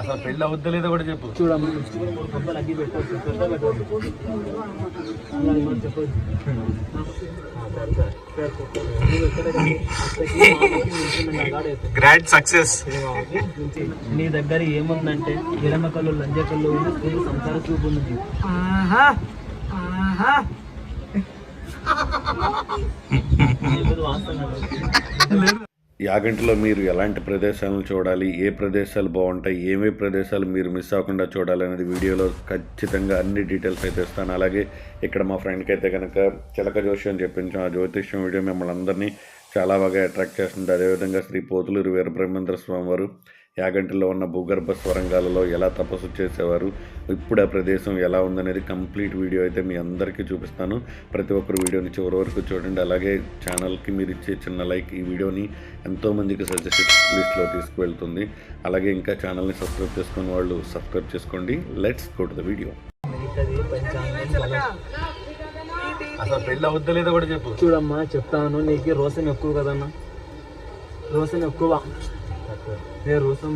అసలు పెళ్ళి అవుద్దా లేదో కూడా చెప్పు. చూడమ్మా. గ్రాండ్ సక్సెస్ నీ దగ్గర ఏముందంటే ఎడమ కళ్ళు లంజ కళ్ళు ఉంది సంసార చూపు ఉంది. యాగంటిలో మీరు ఎలాంటి ప్రదేశాలను చూడాలి ఏ ప్రదేశాలు బాగుంటాయి ఏమే ప్రదేశాలు మీరు మిస్ అవ్వకుండా చూడాలి అనేది వీడియోలో ఖచ్చితంగా అన్ని డీటెయిల్స్ అయితే ఇస్తాను. అలాగే ఇక్కడ మా ఫ్రెండ్కి అయితే కనుక చిలక జోషి చెప్పించాం. ఆ జ్యోతిష్యం వీడియో మిమ్మల్ని అందరినీ చాలా బాగా అట్రాక్ట్ చేస్తుంది. అదేవిధంగా శ్రీ పోతులూరు వీరబ్రహ్మేంద్ర స్వామి వారు యాగంటిలో ఉన్న భూగర్భ స్వరంగాలలో ఎలా తపస్సు చేసేవారు ఇప్పుడు ఆ ప్రదేశం ఎలా ఉందనేది కంప్లీట్ వీడియో అయితే మీ అందరికీ చూపిస్తాను. ప్రతి ఒక్కరు వీడియోని చివరి వరకు చూడండి. అలాగే ఛానల్కి మీరు ఇచ్చే చిన్న లైక్ ఈ వీడియోని ఎంతోమందికి సజెషన్ లిస్ట్లో తీసుకువెళ్తుంది. అలాగే ఇంకా ఛానల్ని సబ్స్క్రైబ్ చేసుకున్న వాళ్ళు సబ్స్క్రైబ్ చేసుకోండి. Let's go to the video. మిగతాది పంచాంగం బలం అసలు పెళ్ళి అవుద్దా లేదో కూడా చెప్పు. చూడమ్మా చెప్తాను. నీకు రోసం ఎక్కువ కదన్నా. రోసం ఎక్కువ. నేను రోసం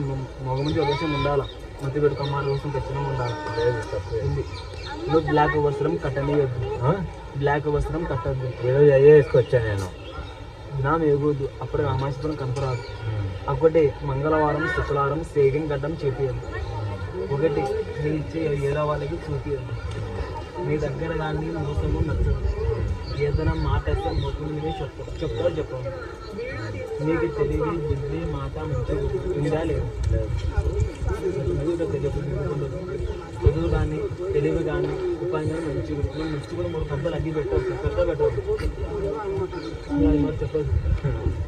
మగ ఒక విషయం ఉండాలా మతి పెట్టుకోమ్మా రోసం ఖచ్చితంగా ఉండాలి ఉంది. నువ్వు బ్లాక్ వస్త్రం కట్టనియొద్దు. బ్లాక్ వస్త్రం కట్టద్దు. ఈరోజు అయ్యే వేసుకొచ్చా నేను. నా ఎగొద్దు అప్పుడు రామాశ్వరం కనపరాదు. ఒకటి మంగళవారం శుక్రవారం సేవింగ్ గడ్డం చేపియండి ఒకటి నీ ఇచ్చే ఏదో వాళ్ళకి చూపియండి నీ దగ్గర కానీ మోసము నచ్చదు. ఏదైనా మాట వస్తే మొత్తం మీదే చెప్తావు చెప్తావు చెప్పవు నీకు తెలివి బుద్ధి మాట మంచిగా ఉందా లేదు. చదువు కానీ తెలివి కానీ ఉపాయం. నువ్వు నెక్స్ట్ కూడా మూడు కంపలు అగ్గి పెట్టవచ్చు పెద్ద పెట్టవచ్చు చెప్పదు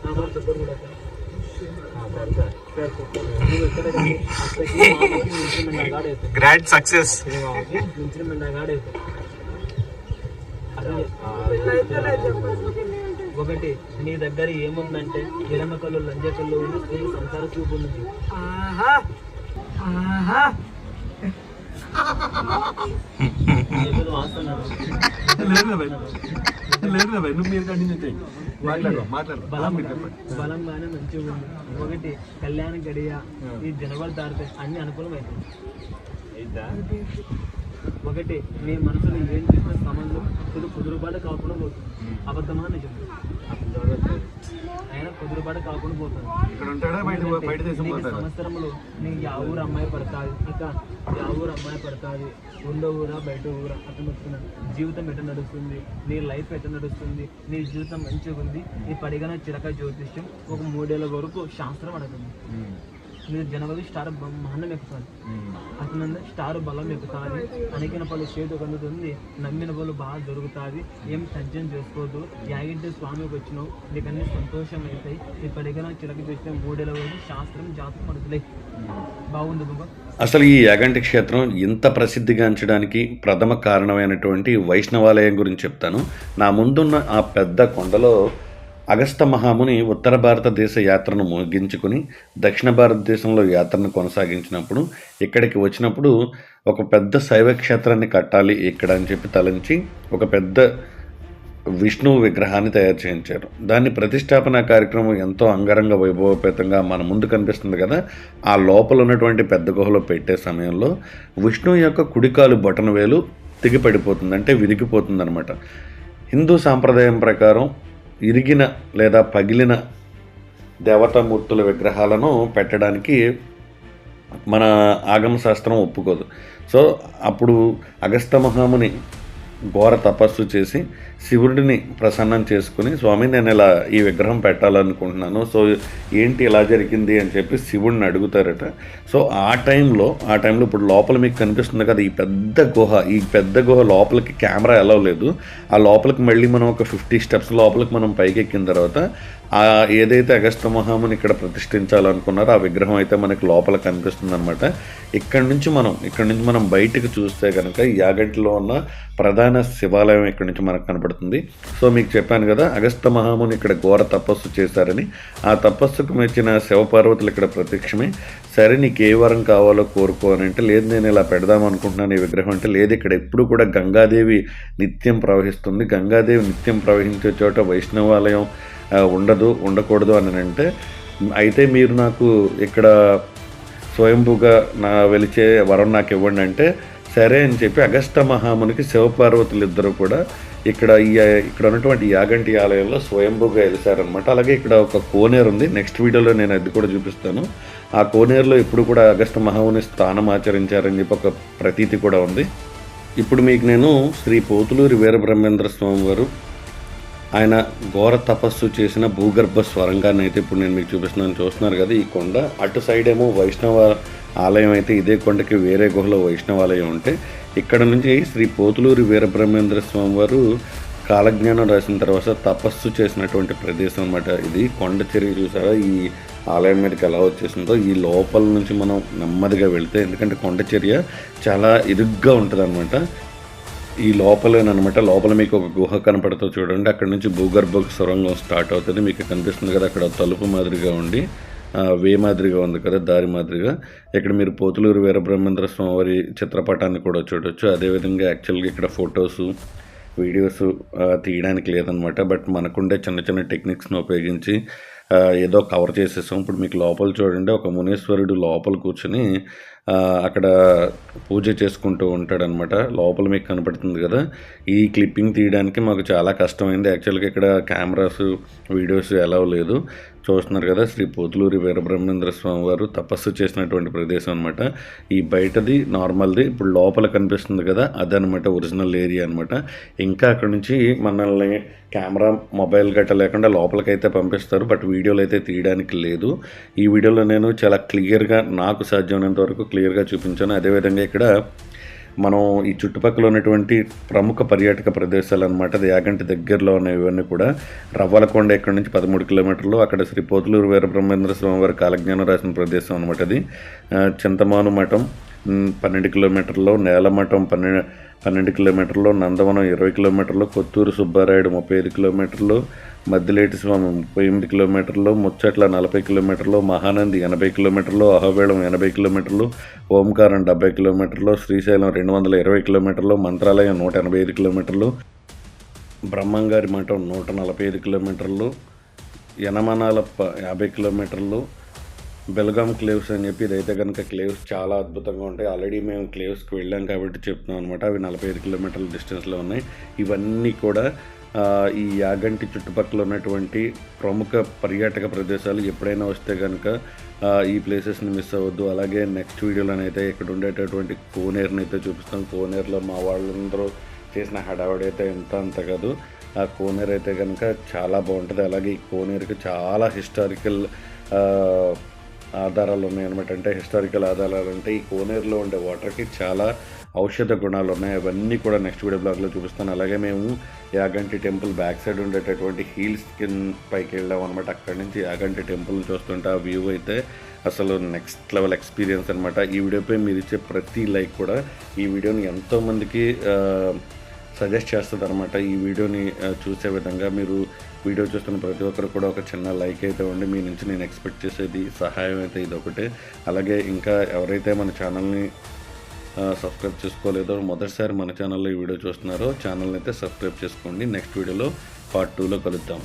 నా మరి చెప్పదు కూడా. గ్రాండ్ సక్సెస్ నిల్చున్న నగాడు ఎత్తు. ఒకటి నీ దగ్గర ఏముందంటే ఎడమ కళ్ళు లంజ కళ్ళు ఉంది స్థూల సంసార చూపు ఉంది. లేదు నువ్వు మీరు కంటిన్యూ మాట్లాడు మాట్లాడు బలం బలంగానే మంచిగా ఉంది. ఒకటి కళ్యాణ గడియ ఈ జనవరి దారితే అన్ని అనుకూలమైంది ఒకటి మీ మనసులో ఏం చేసిన సంబంధం కుదు కుదురుబాటు కాకుండా పోతుంది. అబద్ధమా నిజం అయినా కుదురుబాటు కాకుండా పోతుంది. సంవత్సరంలో నీకు యా ఊరు అమ్మాయి పడుతుంది ఇక యా ఊరు అమ్మాయి పడుతుంది ఉండో ఊరా బయట ఊరా అతను వస్తున్నాడు జీవితం ఎట్ట నడుస్తుంది? నీ లైఫ్ ఎట్ట నడుస్తుంది? నీ జీవితం మంచిగా ఉంది? ఈ పడిగన చిలక జ్యోతిష్యం ఒక మూడేళ్ళ వరకు శాస్త్రం అడుగుతుంది మీరు జనవరి స్టార్ బ్రహ్మాండం ఎక్కుతారు అతను స్టార్ బలం ఎక్కుతుంది. అనికిన పలు చేతి అందుతుంది నమ్మిన పలు బాగా దొరుకుతుంది. ఏం సజ్జం చేసుకోవద్దు యాగింటి స్వామికి వచ్చినావు. నీకన్నీ సంతోషం అవుతాయి నీ చిలక చూస్తే మూడేళ్ళ వరకు శాస్త్రం జాతకం పడుతుంది. బాగుంది అసలు ఈ యాగంటి క్షేత్రం ఇంత ప్రసిద్ధిగాంచడానికి ప్రథమ కారణమైనటువంటి వైష్ణవాలయం గురించి చెప్తాను. నా ముందున్న ఆ పెద్ద కొండలో అగస్త మహాముని ఉత్తర భారతదేశ యాత్రను ముగించుకుని దక్షిణ భారతదేశంలో యాత్రను కొనసాగించినప్పుడు ఇక్కడికి వచ్చినప్పుడు ఒక పెద్ద శైవ క్షేత్రాన్ని కట్టాలి ఇక్కడ అని చెప్పి తలంచి ఒక పెద్ద విష్ణువు విగ్రహాన్ని తయారు చేయించారు. దాన్ని ప్రతిష్టాపన కార్యక్రమం ఎంతో అంగరంగ వైభవపేతంగా మన ముందు కనిపిస్తుంది కదా ఆ లోపల ఉన్నటువంటి పెద్ద గుహలో పెట్టే సమయంలో విష్ణువు యొక్క కుడికాలు బొటన వేలు తెగిపడిపోతుంది అంటే విరిగిపోతుంది అనమాట హిందూ సాంప్రదాయం ప్రకారం ఇరిగిన లేదా పగిలిన దేవతామూర్తుల విగ్రహాలను పెట్టడానికి మన ఆగమ శాస్త్రం ఒప్పుకోదు. సో అప్పుడు అగస్త మహాముని ఘోర తపస్సు చేసి శివుడిని ప్రసన్నం చేసుకుని స్వామి నేను ఇలా ఈ విగ్రహం పెట్టాలనుకుంటున్నాను. సో ఏంటి ఇలా జరిగింది? అని చెప్పి శివుడిని అడుగుతారట. సో ఆ టైంలో ఆ టైంలో ఇప్పుడు లోపల మీకు కనిపిస్తుంది కదా ఈ పెద్ద గుహ. ఈ పెద్ద గుహ లోపలికి కెమెరా ఎలా లేదు. ఆ లోపలికి మళ్ళీ మనం ఒక ఫిఫ్టీ స్టెప్స్ లోపలికి మనం పైకి ఎక్కిన తర్వాత ఆ ఏదైతే అగస్త మహాముని ఇక్కడ ప్రతిష్ఠించాలనుకున్నారో ఆ విగ్రహం అయితే మనకి లోపల కనిపిస్తుంది అనమాట ఇక్కడ నుంచి మనం ఇక్కడ నుంచి మనం బయటకు చూస్తే కనుక యాగంటిలో ఉన్న ప్రధాన శివాలయం ఇక్కడ నుంచి మనకు కనపడుతుంది. సో మీకు చెప్పాను కదా అగస్త మహాముని ఇక్కడ ఘోర తపస్సు చేశారని. ఆ తపస్సుకు మెచ్చిన శివపార్వతులు ఇక్కడ ప్రత్యక్షమే. సరే నీకు ఏ వరం కావాలో కోరుకో అని అంటే లేదు నేను ఇలా పెడదాం అనుకుంటున్నాను ఈ విగ్రహం అంటే లేదు ఇక్కడ ఎప్పుడు కూడా గంగాదేవి నిత్యం ప్రవహిస్తుంది. గంగాదేవి నిత్యం ప్రవహించే చోట వైష్ణవాలయం ఉండదు ఉండకూడదు అని అంటే అయితే మీరు నాకు ఇక్కడ స్వయంభూగా నా వెలిచే వరం నాకు ఇవ్వండి అంటే సరే అని చెప్పి అగస్త మహామునికి శివపార్వతులు ఇద్దరు కూడా ఇక్కడ ఈ ఇక్కడ ఉన్నటువంటి యాగంటి ఆలయంలో స్వయంభూగా వెలిసారనమాట అలాగే ఇక్కడ ఒక కోనేరు ఉంది. నెక్స్ట్ వీడియోలో నేను అది కూడా చూపిస్తాను. ఆ కోనేరులో ఇప్పుడు కూడా అగస్త మహాముని స్థానం ఆచరించారని చెప్పి ఒక ప్రతీతి కూడా ఉంది. ఇప్పుడు మీకు నేను శ్రీ పోతులూరి వీరబ్రహ్మేంద్ర స్వామి వారు ఆయన ఘోర తపస్సు చేసిన భూగర్భ స్వరంగాన్ని అయితే ఇప్పుడు నేను మీకు చూపిస్తున్నాను. చూస్తున్నారు కదా ఈ కొండ. అటు సైడ్ ఏమో వైష్ణవ ఆలయం అయితే ఇదే కొండకి వేరే గుహలో వైష్ణవాలయం ఉంటే ఇక్కడ నుంచి శ్రీ పోతులూరి వీరబ్రహ్మేంద్ర స్వామి వారు కాలజ్ఞానం రాసిన తర్వాత తపస్సు చేసినటువంటి ప్రదేశం అన్నమాట. ఇది కొండ చెరువు చూసారా? ఈ ఆలయం మీదకి ఎలా వచ్చేసిందో ఈ లోపల నుంచి మనం నెమ్మదిగా వెళితే ఎందుకంటే కొండ చర్య చాలా ఇరుగ్గా ఉంటుంది ఈ లోపలేనమాట లోపల మీకు ఒక గుహ కనపడుతూ చూడండి. అక్కడ నుంచి భూగర్భ సొరంగం స్టార్ట్ అవుతుంది. మీకు కనిపిస్తుంది కదా అక్కడ తలుపు మాదిరిగా ఉండి వే మాదిరిగా ఉంది కదా దారి మాదిరిగా. ఇక్కడ మీరు పోతులూరు వీరబ్రహ్మేంద్ర స్వామివారి చిత్రపటాన్ని కూడా చూడొచ్చు. అదేవిధంగా యాక్చువల్గా ఇక్కడ ఫొటోసు వీడియోస్ తీయడానికి లేదనమాట బట్ మనకుండే చిన్న చిన్న టెక్నిక్స్ని ఉపయోగించి ఏదో కవర్ చేసేసాం. ఇప్పుడు మీకు లోపల చూడండి ఒక మునీశ్వరుడు లోపల కూర్చుని అక్కడ పూజ చేసుకుంటూ ఉంటాడనమాట లోపల మీకు కనపడుతుంది కదా. ఈ క్లిప్పింగ్ తీయడానికి మాకు చాలా కష్టమైంది. యాక్చువల్గా ఇక్కడ కెమెరాస్ వీడియోస్ ఎలా లేదు. చూస్తున్నారు కదా శ్రీ పోతులూరి వీరబ్రహ్మేంద్ర స్వామి వారు తపస్సు చేసినటువంటి ప్రదేశం అనమాట ఈ బయటది నార్మల్ది ఇప్పుడు లోపల కనిపిస్తుంది కదా అదనమాట ఒరిజినల్ ఏరియా అనమాట ఇంకా అక్కడ నుంచి మనల్ని కెమెరా మొబైల్ గట్ట లేకుండా లోపలికైతే పంపిస్తారు. బట్ వీడియోలు అయితే తీయడానికి లేదు. ఈ వీడియోలో నేను చాలా క్లియర్గా నాకు సాధ్యమైనంత వరకు క్లియర్గా చూపించాను. అదేవిధంగా ఇక్కడ మనం ఈ చుట్టుపక్కల ఉన్నటువంటి ప్రముఖ పర్యాటక ప్రదేశాలు అనమాట అది యాగంటి దగ్గరలో ఉన్నవన్నీ కూడా రవ్వలకొండ ఇక్కడ నుంచి పదమూడు కిలోమీటర్లు అక్కడ శ్రీ పోతులూరు వీరబ్రహ్మేంద్ర స్వామి వారి కాలజ్ఞానం రాసిన ప్రదేశం అనమాట అది. చింతమాను మఠం పన్నెండు కిలోమీటర్లు నేలమఠం పన్నెండు పన్నెండు కిలోమీటర్లు నందవనం ఇరవై కిలోమీటర్లు కొత్తూరు సుబ్బారాయుడు ముప్పై ఐదు కిలోమీటర్లు మద్దిలేటి స్వామి ముప్పై ఎనిమిది కిలోమీటర్లు ముచ్చట్ల నలభై కిలోమీటర్లు మహానంది ఎనభై కిలోమీటర్లు అహోబేళం ఎనభై కిలోమీటర్లు ఓంకారం డెబ్బై కిలోమీటర్లు శ్రీశైలం రెండు వందల ఇరవై కిలోమీటర్లు మంత్రాలయం నూట ఎనభై ఐదు కిలోమీటర్లు బ్రహ్మంగారి మఠం నూట నలభై ఐదు కిలోమీటర్లు యనమనాల ప- యాభై కిలోమీటర్లు బెల్గాం క్లేవ్స్ అని చెప్పి ఇదైతే కనుక క్లేవ్స్ చాలా అద్భుతంగా ఉంటాయి. ఆల్రెడీ మేము క్లేవ్స్కి వెళ్ళాం కాబట్టి చెప్తున్నాం అనమాట అవి నలభై ఐదు కిలోమీటర్ల డిస్టెన్స్లో ఉన్నాయి. ఇవన్నీ కూడా ఈ యాగంటి చుట్టుపక్కల ఉన్నటువంటి ప్రముఖ పర్యాటక ప్రదేశాలు ఎప్పుడైనా వస్తే కనుక ఈ ప్లేసెస్ని మిస్ అవ్వద్దు. అలాగే నెక్స్ట్ వీడియోలోనైతే ఇక్కడ ఉండేటటువంటి కోనేరుని అయితే చూపిస్తాం కోనేరులో మా వాళ్ళందరూ చేసిన హడావడి అయితే ఎంత అంత కాదు. ఆ కోనేరు అయితే కనుక చాలా బాగుంటుంది. అలాగే ఈ కోనేరుకి చాలా హిస్టారికల్ ఆధారాలు ఉన్నాయన్నమాట అంటే హిస్టారికల్ ఆధారాలు అంటే ఈ కోనేరులో ఉండే వాటర్కి చాలా ఔషధ గుణాలు ఉన్నాయి. అవన్నీ కూడా నెక్స్ట్ వీడియో బ్లాగ్లో చూపిస్తాను. అలాగే మేము యాగంటి టెంపుల్ బ్యాక్ సైడ్ ఉండేటటువంటి హీల్స్ కింద పైకి వెళ్ళాం అనమాట. అక్కడి నుంచి యాగంటి టెంపుల్ చూస్తుంటే ఆ వ్యూ అయితే అసలు నెక్స్ట్ లెవెల్ ఎక్స్పీరియన్స్ అనమాట. ఈ వీడియోపై మీరు ఇచ్చే ప్రతి లైక్ కూడా ఈ వీడియోని ఎంతోమందికి సజెస్ట్ చేస్తుంది అనమాట ఈ వీడియోని చూసే విధంగా మీరు వీడియో చూస్తున్న ప్రతి ఒక్కరు కూడా ఒక చిన్న లైక్ అయితే ఉండి మీ నుంచి నేను ఎక్స్పెక్ట్ చేసేది సహాయం అయితే ఇది ఒకటే అలాగే ఇంకా ఎవరైతే మన ఛానల్ని సబ్స్క్రైబ్ చేసుకోలేదో మొదటిసారి మన ఛానల్లో ఈ వీడియో చూస్తున్నారో ఛానల్ని అయితే సబ్స్క్రైబ్ చేసుకోండి. నెక్స్ట్ వీడియోలో పార్ట్ టూలో కలుద్దాం.